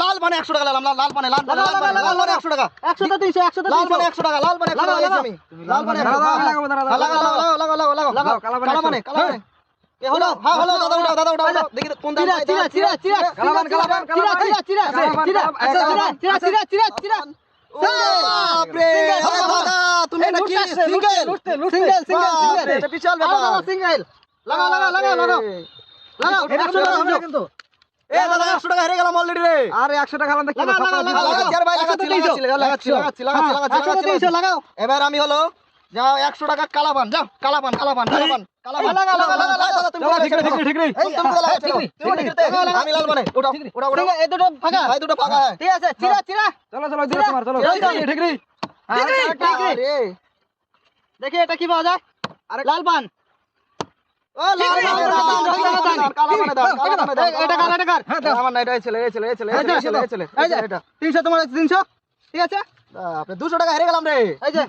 লাল পানে একশো টাকা লাল লাল লাল পানে লাল পানে লাল পানে একশো টাকা। একশো তো তিনশো একশো তো লাল পানে একশো টাকা লাল পানে একশো টাকা লাগাও, লাগাইছি আমি। লাল একশো দাঁড়াও, টাকা। লাগাবো, হ্যাঁ, লাগাও লাগাও লাগাও লাগাও লাগাও লাগাও, কালা কালা একশো। পানে কালা পানে এ হলো হ্যাঁ হলো দাদা উঠাও দাদা উঠাও। দেখি কোন দাম চিরা চিরা দাদা, চিরা কালাবান, কালাবান, চিরা কালাবান। চিরা চিরা চিরা চিরা। চিরা চিরা চিরা চিরা দাদা, সিঙ্গেল এ দাদা 100 টাকা টাকা দেখি এবার আমি হলো যাও 100 টাকা কালাবান যাও কালাবান কালাবান কালাবান দেখি এটা কি পাওয়া যায়? লাল পান দুশো টাকা হেরে গেলাম রে এই যে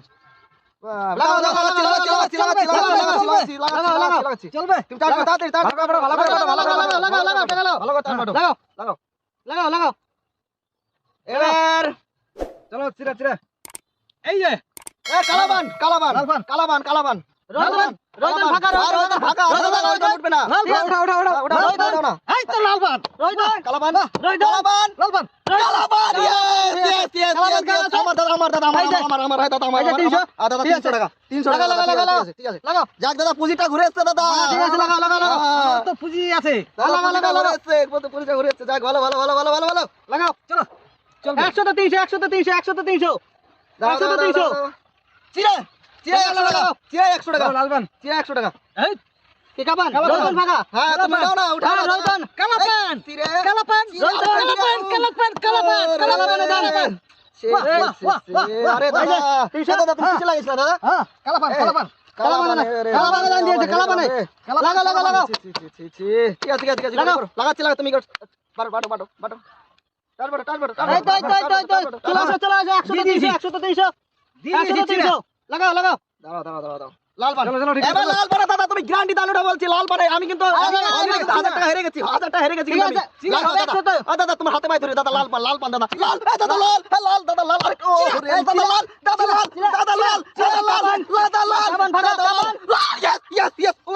চলো চিরা চিরা এই কালাবান কালাবান কালাবান কালাবান রজবান তো লালবান রজবান যাক দাদা পুঁজিটা ঘুরে আসছে দাদা ঠিক লাগা লাগা তো পুঁজি আছে লাগা তো পুঁজিটা ঘুরে যাক ভালো ভালো ভালো ভালো ভালো লাগাও চলো চলো তো 300 100 তো 300 100 তো 300 চেয়ে টাকা চেয়ে 100 টাকা। লালবান। চেয়ে তুমি দাও না উঠাও না রতন তিনশো একশো তিনশো। তিনশো। লাগাও লাগাও দাঁড়াও, দাঁড়াও, দাঁড়াও, দাঁড়াও। লাল পান। এবার। লাল পানে দাদা, তুমি গ্যারান্টি দান ওটা বলছি, লাল পানে। আমি কিন্তু হাজার টাকা হেরে গেছি, হাজার টাকা হেরে গেছি দাদা। তোমার হাতে পায়ে ধরে, দাদা, লাল পান, লাল পান, দাদা। লাল, দাদা, লাল, লাল, দাদা, লাল। আরে, দাদা, লাল, দাদা, লাল, দাদা, লাল, দাদা, লাল, দাদা, লাল, yes, yes, ও,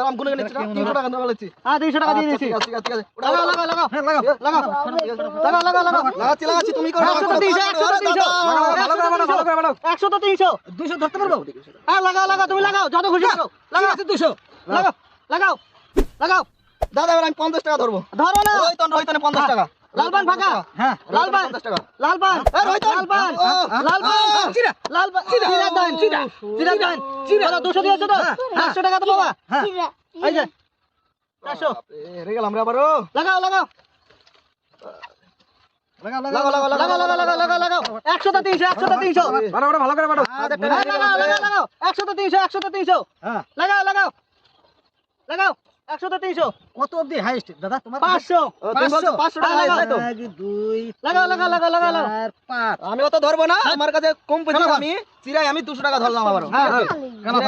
আমি গুনে নিচ্ছি 300 টাকা দেওয়া বলেছি। হ্যাঁ তিনশো টাকা দিয়ে আচ্ছা, দিয়েছি ঠিক আছে, ঠিক আছে, লাগাও লাগাও লাগাও হ্যাঁ লাগাও লাগাও লাগাও লাগাও লাগাও লাগাচ্ছি, লাগাচ্ছি, তুমি করো, একশো তো করো, তিনশো, করো, একশো তো আরে, তিনশো। দাদা। ভালো করে, ভালো করে, ভালো করে, ভালো করে। একশো তো তিনশো দুশো ধরতে পারব হ্যাঁ লাগাও লাগাও তুমি লাগাও যত খুশি লাগাও লাগাও দুশো লাগাও লাগাও লাগাও দাদা আমি পঞ্চাশ টাকা ধরবো ধরো না রোহিতন রোহিতনে পঞ্চাশ টাকা লালবান ফাঁকা। হ্যাঁ। লালবান। পঞ্চাশ টাকা। লালবান। এ, রোহিতন। লালবান। লালবান। চিরা। লালবান। চিরা। দান চিরা চিরা। দান চিরা। দুশো দিয়েছ তো? হ্যাঁ, পাঁচশো টাকা তো বাবা হ্যাঁ। এই যে। চারশো বাপরে, হেরে গেলাম রে আবারও। লাগাও লাগাও। লাগাও লাগাও, লাগাও, লাগাও লাগাও লাগাও লাগাও লাগাও একশো তো তিনশো একশো তো তিনশো। ভালো করে ভালো করে টাকা লাগাও লাগাও লাগাও লাগাও। একশো তো তিনশো একশো তো তিনশো। হ্যাঁ। লাগাও লাগাও। লাগাও। একশো তো তিনশো। কত অব্দি হাইস্ট দাদা তোমার পাঁচশো। পাঁচশো টাকা দুই লাগা লাগা লাগা লাগা লাগা পাঁচ। আমি অত ধরবো না হ্যাঁ। আমার কাছে কম পয়সা আমি চিরাই আমি দুশো টাকা ধরলাম আবার হ্যাঁ, হ্যাঁ।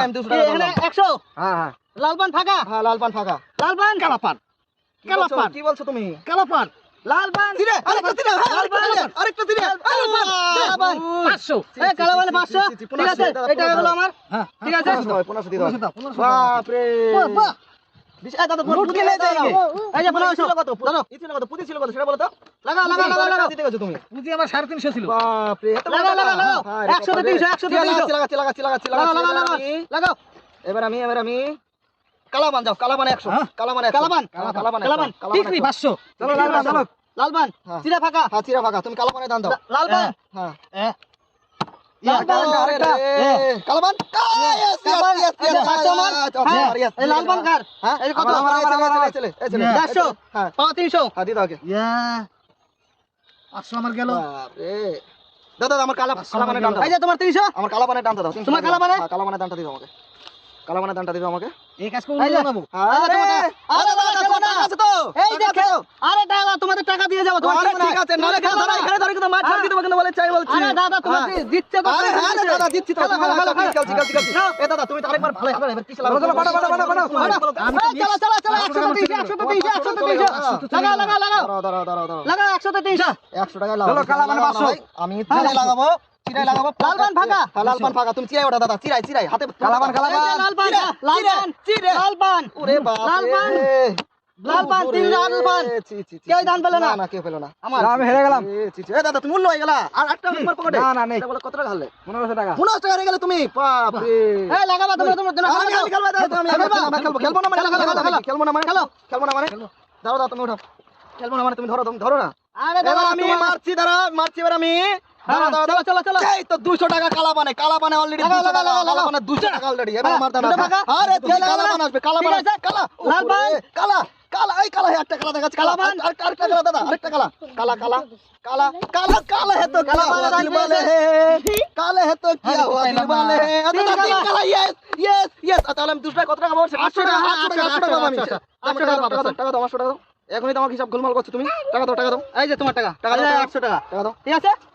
আমি দুশো টাকা একশো? হ্যাঁ হ্যাঁ। লালপান ফাঁকা? হ্যাঁ লালপান ফাঁকা। লালপান কালাপান কালাপান কি বলছো তুমি? কালাপান লালবান? দিরে আরেকটা দিরে লালবান। আরেকটা দিরে লালবান। লালবান। 500 এই কালাবান মানে 500 ঠিক আছে এই টাকাগুলো আমার? হ্যাঁ ঠিক আছে। 1500 দাও 1500 দাও বাপ রে বাহ। এবার আমি- এবার আমি। কালাবান যাও কালাবান একশো। হ্যাঁ? কালাবান কালাবান? হ্যাঁ, কালাবান কালাবান। পাঁচশো। চলো লালবান। লালবান হ্যাঁ। চিরা ফাঁকা। হ্যাঁ চিরা ফাঁকা। তুমি কালাবানে দান দাও লালবান। হ্যাঁ লালবান কালাবান? আটশো আচ্ছা। হ্যাঁ, দাদা আমার কালা কালা মানে দামটা দাও। তোমার কালা মানে দামটা হ্যাঁ, দাও। তোমার কালা মানে কালা মানে দামটা দিও আমাকে। কালামানা দানটা দিবে আমাকে এই কাজ আরে আছে তো এই দেখো আরে দাদা তোমাদের টাকা দিয়ে যাব তোমার ঠিক আছে নালে কেন ধরা এখানে ধরে কিন্তু দিতে বলে চাই বলছি আরে দাদা তো আরে দাদা দিচ্ছি তো এ দাদা তুমি তো আরেকবার ভালো হবে এবার চলো চলো চলো লাগা লাগা লাগা লাগা 100 টাকা চলো লাগাবো চিরাই লাগাবো লাল পান ফাঁকা। হ্যাঁ, ফাঁকা তুমি চিরাই ওটা দাদা চিরাই চিরাই হাতে কালা পান, কালা এই যে চিরে, লাল চিরে, পান চিরে। লাল পান ওরে বাপ লাল পান লাল পান তিন লাল পান কেউ দান পেল না। না কেউ পেল না। আমার আমি হেরে গেলাম। এ। এ দাদা তুমি উল্লো হয়ে গেলা। আর একটা তোমার পকেটে। না, না, নেই। বলে কত টাকা হারলে? পনেরোশো টাকা। পনেরো টাকা হারে গেলে তুমি? বাপ রে এই লাগাবা তোমরা তোমরা আমি খেলব। দাদা আমি খেলব। খেলব খেলব না মানে খেলো, খেলো, খেলো, খেলব না মানে খেলো। খেলব না মানে দাও দাও তুমি উঠাও খেলব। না মানে তুমি ধরো তুমি ধরো না। আরে দাদা আমি মারছি দাঁড়া মারছি এবার আমি দুশো কত টাকা টাকা এখনই তোমাকে হিসাব গোলমাল করছ তুমি টাকা দাও টাকা দাও এই যে তোমার টাকা টাকা দাও একশো টাকা টাকা দাও ঠিক আছে